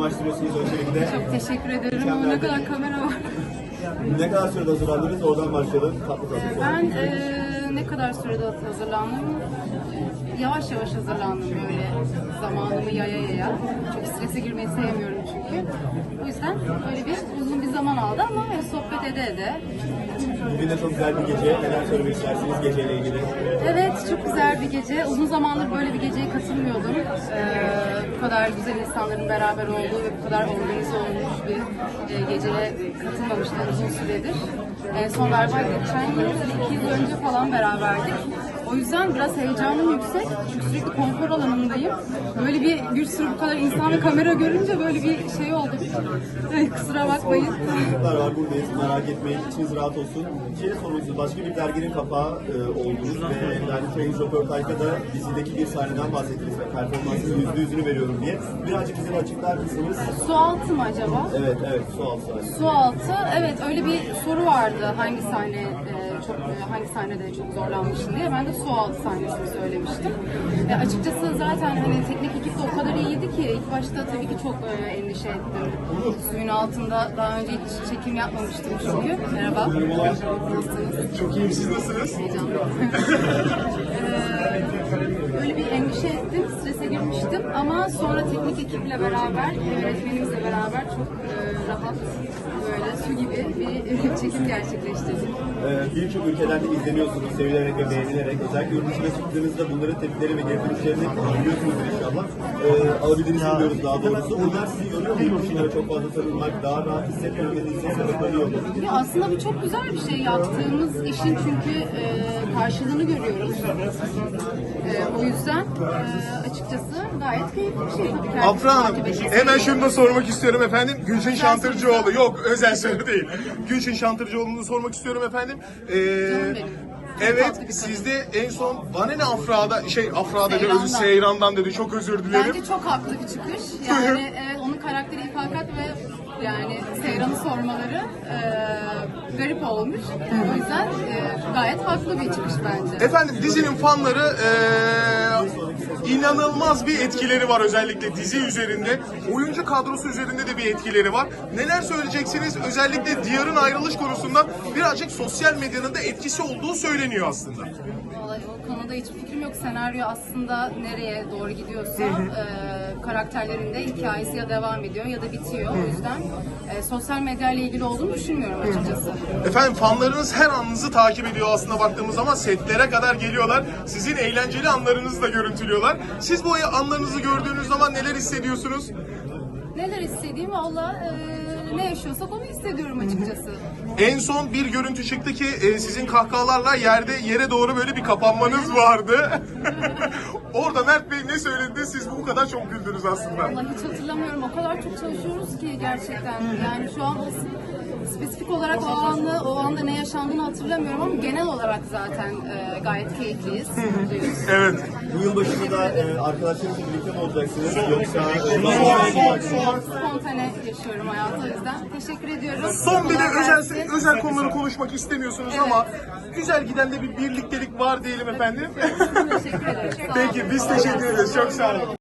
kamaştırıyorsunuz öncelikle. Çok teşekkür ederim ama ne kadar kamera var. Ne kadar sürede hazırlandınız? Oradan başlayalım. Tatlı tatlı. Ben eee, ne kadar sürede hazırlandım? Yavaş yavaş hazırlandım böyle zamanımı yaya yaya. Çok strese girmeyi sevmiyorum çünkü. O yüzden böyle bir uzun bir zaman aldı ama sohbet ede ede. Bugün de çok güzel bir gece. Neler söylemek istersiniz geceyle ilgili? Evet çok güzel bir gece. Uzun zamandır böyle bir geceye katılmıyordum. Bu kadar güzel insanların beraber olduğu ve bu kadar organize olmuş bir e, geceye katılmamıştım uzun süredir. En son galiba geçen yıl, iki yıl önce falan beraberdik. O yüzden biraz heyecanım yüksek. Çünkü sürekli konfor alanındayım. Böyle bir bir sürü bu kadar insan ve kamera görünce böyle bir şey oldu. Kusura bakmayın. Çocuklar var buradayız. Merak etmeyin. İçiniz rahat olsun. Şey istiyorum. Başka bir derginin kapağı e, oldunuz ve yani çoğunuz röportajda da dizideki bir sahneden bahsettiniz ve performansının yüzde yüzünü veriyorum diye. Birazcık bize açıklar mısınız? Su altı mı acaba? Evet, evet. Su altı. Su altı, evet öyle bir soru vardı hangi sahne e, çok e, hangi sahnede çok zorlanmıştın diye. Ben de su altı sahnesini söylemiştim. E, açıkçası zaten hani teknik ekip de o kadar iyiydi ki ilk başta tabii ki çok e, endişe ettim. Suyun altında daha önce hiç çekim yapmamıştım çünkü. Merhaba. Nasılsınız? Çok iyiyim. Siz nasılsınız? Heyecanlı. Böyle bir endişe ettim, strese girmiştim ama sonra teknik ekiple beraber, öğretmenimizle beraber çok e, rahat, böyle su gibi bir çekim gerçekleştirdik. Ee, Birçok ülkelerde izleniyorsunuz, sevilerek ve beğenilerek. Özellikle yurt dışına çıktığınızda bunların tepkileri ve geri dönüşlerini biliyorsunuzdur inşallah. Ee, alabiliriz diyoruz daha doğrusu. Bunlar sizi yoruyor mu? Yurt dışına çok fazla sarılmak, daha rahat hissetmemenize sebep oluyor mu? Ya aslında bu çok güzel bir şey. Yaptığımız işin çünkü e, karşılığını görüyoruz. E, o yüzden e, açıkçası gayet keyifli bir şey tabii. Afra Hanım, hemen şunu da sormak istiyorum efendim. Gülçin Şantırcıoğlu. Yok, özel soru değil. Gülçin Şantırcıoğlu'nu sormak istiyorum efendim. Ee, evet, sizde en son bana ne Afra'da, şey Afra dedi, Seyran'dan. özür Seyran'dan dedi. Çok özür dilerim. Bence çok haklı bir çıkış. Yani evet onun karakteri ifakat ve yani Seyran'ı sormaları e, garip olmuş. O yüzden e, gayet haklı bir çıkış bence. Efendim dizinin fanları eee, inanılmaz bir etkileri var özellikle dizi üzerinde. Oyuncu kadrosu üzerinde de bir etkileri var. Neler söyleyeceksiniz? Özellikle Diyar'ın ayrılış konusunda birazcık sosyal medyanın da etkisi olduğu söyleniyor aslında. Vallahi o konuda hiçbir fikrim yok. Senaryo aslında nereye doğru gidiyorsa e, karakterlerin de hikayesi ya devam ediyor ya da bitiyor. O yüzden e, sosyal medya ile ilgili olduğunu düşünmüyorum açıkçası. Efendim fanlarınız her anınızı takip ediyor aslında baktığımız zaman setlere kadar geliyorlar. Sizin eğlenceli anlarınızı da görüntülüyorlar. Siz bu anlarınızı gördüğünüz zaman neler hissediyorsunuz? Neler istediğim valla e, ne yaşıyorsak onu hissediyorum açıkçası. En son bir görüntü çıktı ki e, sizin kahkahalarla yerde yere doğru böyle bir kapanmanız vardı. Orada Mert Bey ne söyledi siz bu kadar çok güldünüz aslında. Vallahi hiç hatırlamıyorum. O kadar çok çalışıyoruz ki gerçekten. Yani şu an spesifik olarak o anı, o anda ne yaşandığını hatırlamıyorum ama genel olarak zaten e, gayet keyifliyiz. mutluyuz. Evet. Bu yıl başında da e, arkadaşlarınızla birlikte mi olacaksınız? Yoksa e, Spontane yaşıyorum hayatı o yüzden. Teşekkür ediyorum. Son bir de Kolay özel gelsin. özel konuları konuşmak istemiyorsunuz ama güzel giden de bir birliktelik var diyelim efendim. Peki biz teşekkür ederiz. Çok sağ olun.